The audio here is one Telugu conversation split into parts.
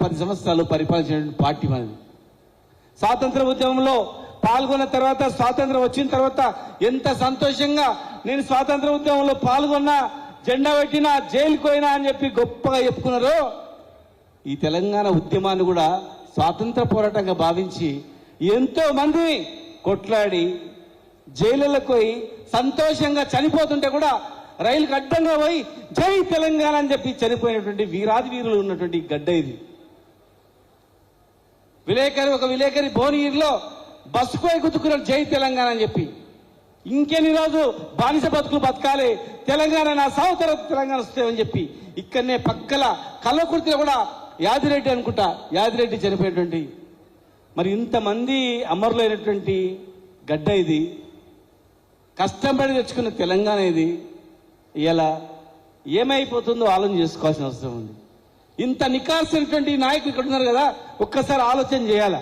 పది సంవత్సరాలు పరిపాలించిన పార్టీ మనది స్వాతంత్ర ఉద్యమంలో పాల్గొన్న తర్వాత స్వాతంత్రం వచ్చిన తర్వాత ఎంత సంతోషంగా నేను స్వాతంత్ర ఉద్యమంలో పాల్గొన్నా జెండా పెట్టినా జైలుకు పోయినా అని చెప్పి గొప్పగా చెప్పుకున్నారో ఈ తెలంగాణ ఉద్యమాన్ని కూడా స్వాతంత్ర పోరాటంగా భావించి ఎంతో మంది కొట్లాడి జైలులకు పోయి సంతోషంగా చనిపోతుంటే కూడా రైలుకు అడ్డంగా పోయి జై తెలంగాణ అని చెప్పి చనిపోయినటువంటి వీరాది వీరులు ఉన్నటువంటి గడ్డ ఇది. విలేకరి ఒక విలేకరి భువనగిరిలో బస్సు పోయి జై తెలంగాణ అని చెప్పి. ఇంకెన్ని రోజు బానిస బతుకులు బతకాలి తెలంగాణ నా సహోదర తెలంగాణ వస్తాయని చెప్పి. ఇక్కడనే పక్కల కల్లకుర్తిలో కూడా యాదిరెడ్డి అనుకుంటా యాదిరెడ్డి చనిపోయినటువంటి. మరి ఇంతమంది అమరులైనటువంటి గడ్డ ఇది. కష్టపడి తెచ్చుకున్న తెలంగాణ ఇది. ఇలా ఏమైపోతుందో ఆలోచన చేసుకోవాల్సిన అవసరం ఉంది. ఇంత నికాల్సినటువంటి నాయకులు ఇక్కడ ఉన్నారు కదా ఒక్కసారి ఆలోచన చేయాల?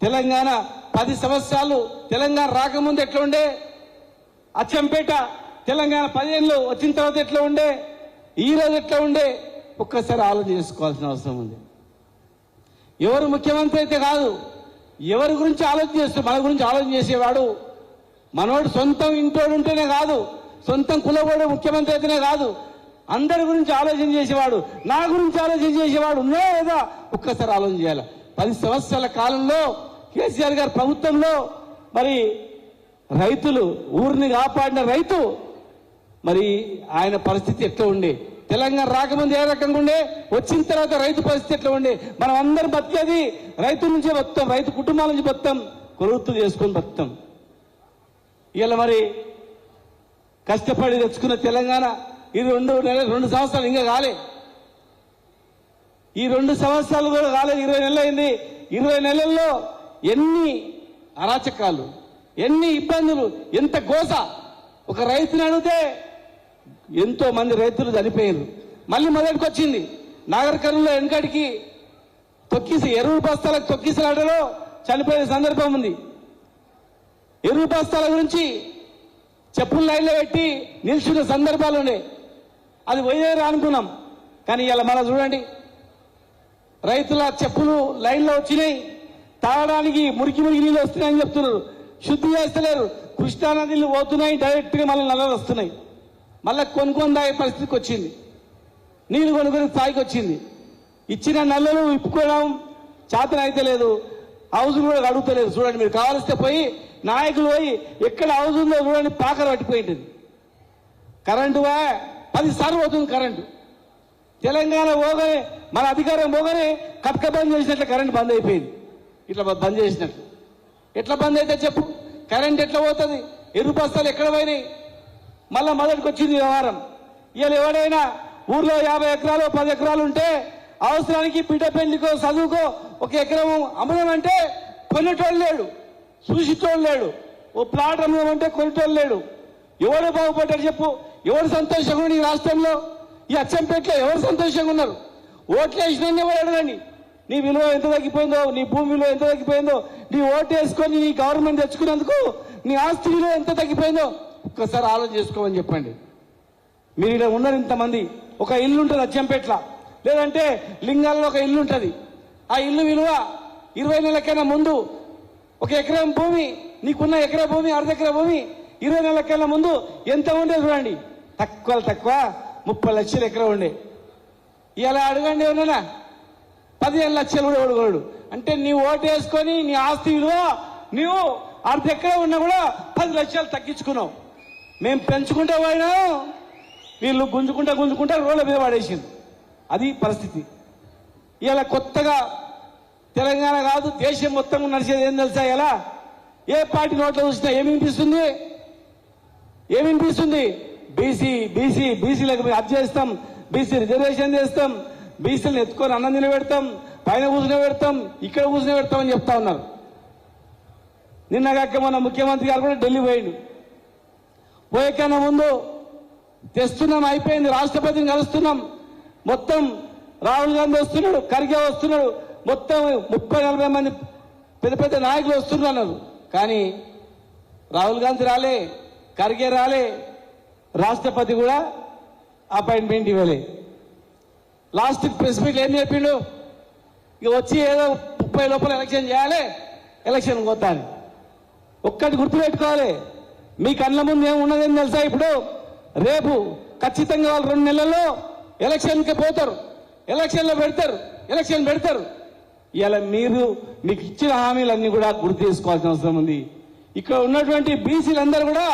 తెలంగాణ పది సంవత్సరాలు తెలంగాణ రాకముందు ఎట్లా ఉండే? అచ్చంపేట తెలంగాణ పదిహేనులో వచ్చిన తర్వాత ఎట్లా ఉండే? ఈ రోజు ఎట్లా ఉండే? ఒక్కసారి ఆలోచన చేసుకోవాల్సిన అవసరం ఉంది. ఎవరు ముఖ్యమంత్రి అయితే కాదు ఎవరి గురించి ఆలోచన చేస్తూ మన గురించి ఆలోచన చేసేవాడు మనోడు సొంతం ఇంటోడు ఉంటేనే కాదు సొంతం కులవాడు ముఖ్యమంత్రి అయితేనే కాదు అందరి గురించి ఆలోచన చేసేవాడు నా గురించి ఆలోచన చేసేవాడు ఉన్నాయా లేదా? ఒక్కసారి ఆలోచన చేయాలి. పది సంవత్సరాల కాలంలో కేసీఆర్ గారి ప్రభుత్వంలో మరి రైతులు ఊరిని కాపాడిన రైతు మరి ఆయన పరిస్థితి ఎట్లా ఉండే? తెలంగాణ రాకముందు ఏ రకంగా ఉండే? వచ్చిన తర్వాత రైతు పరిస్థితి ఎట్లా ఉండే? మనం అందరం బతికేది రైతు నుంచే బతుకుతాం రైతు కుటుంబాల నుంచి బతుకుతాం కొలువుతులు చేసుకొని బతుకుతాం. ఇలా మరి కష్టపడి తెచ్చుకున్న తెలంగాణ ఇది రెండు నెల రెండు సంవత్సరాలు ఇంకా కాలే. ఈ రెండు సంవత్సరాలు కూడా కాలేదు ఇరవై నెలలు అయింది. ఇరవై నెలల్లో ఎన్ని అరాచకాలు ఎన్ని ఇబ్బందులు ఎంత గోస. ఒక రైతుని అడిగితే ఎంతో మంది రైతులు చనిపోయారు మళ్ళీ మొదటికి వచ్చింది. నాగర్ వెనకడికి తొక్కిసి ఎరువు బస్తాలకు తొక్కిసలాడలో చనిపోయిన సందర్భం ఉంది. ఎరువు బస్తాల గురించి చెప్పులు లైన్లో పెట్టి నిల్చున్న సందర్భాలు ఉన్నాయి. అది పోయేరా అనుకున్నాం కానీ ఇలా మళ్ళీ చూడండి. రైతుల చెప్పులు లైన్లో వచ్చినాయి. తాగడానికి మురికి మురికి నీళ్ళు వస్తున్నాయని చెప్తున్నారు. శుద్ధి చేస్తలేరు. కృష్ణా నీళ్ళు పోతున్నాయి డైరెక్ట్గా మళ్ళీ నల్లలు వస్తున్నాయి. మళ్ళీ కొనుక్కొని తాగే పరిస్థితికి వచ్చింది. నీళ్ళు కొనుక్కొని స్థాయికి వచ్చింది. ఇచ్చిన నల్లలు ఇప్పుకోవడం చేతన అయితే లేదు. హౌజులు కూడా అడుగుతలేదు చూడండి మీరు కావాల్స్తే పోయి నాయకులు పోయి ఎక్కడ హౌజ్ ఉందో చూడండి పాకలు పట్టిపోయింటుంది. కరెంటు వా పది సార్లు పోతుంది కరెంటు. తెలంగాణ పోగానే మన అధికారం పోగానే కట్క బంద్ చేసినట్లు కరెంట్ బంద్ అయిపోయింది. ఇట్లా బంద్ చేసినట్లు. ఎట్లా బంద్ అయితే చెప్పు? కరెంట్ ఎట్లా పోతుంది? ఎరుపు బస్తాలు ఎక్కడ పోయినాయి? మళ్ళా మొదటికి వచ్చింది వ్యవహారం. ఇవాళ ఎవడైనా ఊర్లో యాభై ఎకరాలు పది ఎకరాలు ఉంటే అవసరానికి బిడ్డ పెళ్ళికో చదువుకో ఒక ఎకరం అమ్మడమంటే కొనేటోళ్ళు లేడు. చూసేటోళ్ళు లేడు. ఓ ప్లాట్ అమ్మడం అంటే కొనేటోళ్ళు లేడు. ఎవడు బాగుపడ్డాడు చెప్పు? ఎవరు సంతోషంగా ఉన్నాడు ఈ రాష్ట్రంలో? ఈ అచ్చంపేటలో ఎవరు సంతోషంగా ఉన్నారు? ఓట్లు వేసిన ఎవరు అడగండి? నీ విలువ ఎంత తగ్గిపోయిందో నీ భూమి విలువ ఎంత తగ్గిపోయిందో నీ ఓటు వేసుకొని నీ గవర్నమెంట్ తెచ్చుకున్నందుకు నీ ఆస్తి విలువ ఎంత తగ్గిపోయిందో ఒక్కసారి ఆలోచన చేసుకోమని చెప్పండి. మీరు ఇక్కడ ఉన్నారు ఇంతమంది. ఒక ఇల్లు ఉంటుంది అచ్చంపేట్ల. లేదంటే లింగాల్లో ఒక ఇల్లు ఉంటుంది. ఆ ఇల్లు విలువ ఇరవై నెలలకైనా ముందు ఒక ఎకరం భూమి నీకున్న ఎకరా భూమి అర్ధ ఎకరా భూమి ఇరవై నెలలకైనా ముందు ఎంత ఉండే చూడండి. తక్కువ తక్కువ ముప్పై లక్షలు ఎక్కడ ఉండే. ఇలా అడగండి ఎవరైనా పదిహేను లక్షలు కూడా ఓడుకోడు అంటే నీ ఓటు వేసుకొని నీ ఆస్తి విలువ నీవు అర్ధ ఎక్కడ ఉన్నా కూడా పది లక్షలు తగ్గించుకున్నావు. మేము పెంచుకుంటే పోయినా వీళ్ళు గుంజుకుంటా గుంజుకుంటా రోడ్ల మీద పడేసింది అది పరిస్థితి. ఇలా కొత్తగా తెలంగాణ కాదు దేశం మొత్తం నడిచేది ఏం తెలుసా ఎలా ఏ పార్టీ నోట్లో చూసినా ఏమి వినిపిస్తుంది ఏమి వినిపిస్తుంది బీసీ బీసీ బీసీలకు అప్ చేస్తాం. బీసీ రిజర్వేషన్ చేస్తాం. బీసీలను ఎత్తుకొని అన్నం నిలబెడతాం పైన కూర్చుని పెడతాం. ఇక్కడ కూర్చుని పెడతామని చెప్తా ఉన్నారు. నిన్నగాక మన ముఖ్యమంత్రి గారు కూడా ఢిల్లీ పోయిండు. పోయేకన్నా ముందు తెస్తున్నాం అయిపోయింది. రాష్ట్రపతిని కలుస్తున్నాం. మొత్తం రాహుల్ గాంధీ వస్తున్నాడు ఖర్గే వస్తున్నాడు. మొత్తం ముప్పై నలభై మంది పెద్ద పెద్ద నాయకులు వస్తున్నారు కానీ రాహుల్ గాంధీ రాలే. ఖర్గే రాలే. రాష్ట్రపతి కూడా అపాయింట్మెంట్ ఇవ్వలే. లాస్ట్ ప్రెస్ మీట్ ఏం చెప్పిండు? ఇక వచ్చి ఏదో ముప్పై లోపల ఎలక్షన్ చేయాలి ఎలక్షన్ పోతాను. ఒక్కటి గుర్తుపెట్టుకోవాలి. మీ కళ్ళ ముందు ఏమున్నదని తెలుసా ఇప్పుడు? రేపు ఖచ్చితంగా వాళ్ళు రెండు నెలల్లో ఎలక్షన్కి పోతారు. ఎలక్షన్లో పెడతారు ఎలక్షన్ పెడతారు. ఇలా మీరు మీకు ఇచ్చిన హామీలన్నీ కూడా గుర్తు చేసుకోవాల్సిన అవసరం ఉంది. ఇక్కడ ఉన్నటువంటి బీసీలందరూ కూడా